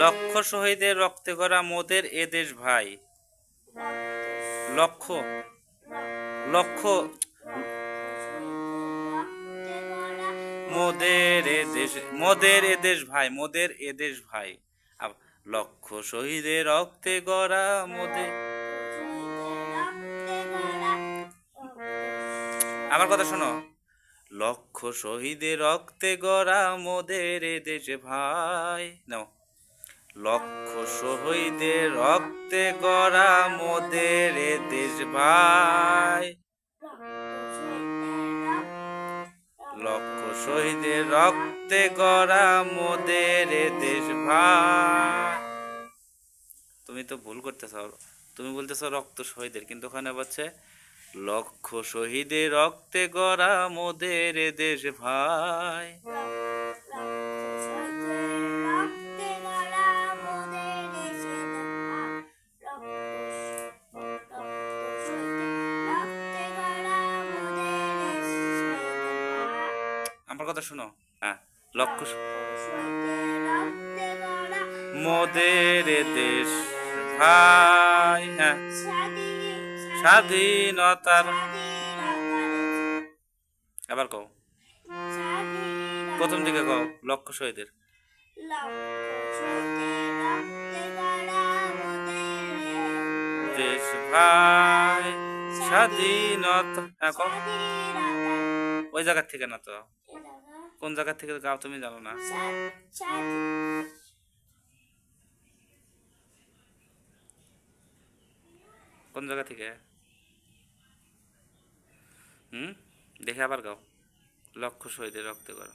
লক্ষ শহীদের রক্তে গড়া মোদের এ দেশ ভাই। লক্ষ লক্ষ মোদের এ দেশ, মোদের এ দেশ ভাই, মোদের এ দেশ ভাই। লক্ষ শহীদের রক্তে গড়া মোদের আমার কথা শোনো। লক্ষ শহীদের রক্তে গড়া মোদের এ দেশ ভাই। নাও। লক্ষ শহীদের রক্তে গড়া মোদের দেশ ভাই। লক্ষ শহীদের রক্তে গড়া মোদের দেশ ভাই। তুমি তো ভুল করতেছ, তুমি বলতেছ রক্ত শহীদের, কিন্তু ওখানে বলছে লক্ষ শহীদের রক্তে গড়া মোদের দেশ ভাই। কথা শোনো। হ্যাঁ লক্ষ শ- মোদের দেশ ভাই হ্যাঁ। স্বাধীনতার আবার কও। প্রথম দিকে কও লক্ষ শহীদের দেশ ভাই স্বাধীনতা হ্যাঁ ওই জায়গার থেকে না তো। কোন জায়গা থেকে গাও তুমি জানো না? কোন জায়গা থেকে? হুম? দেখে আবার গাও। লক্ষ্য শহীদের রক্ত করো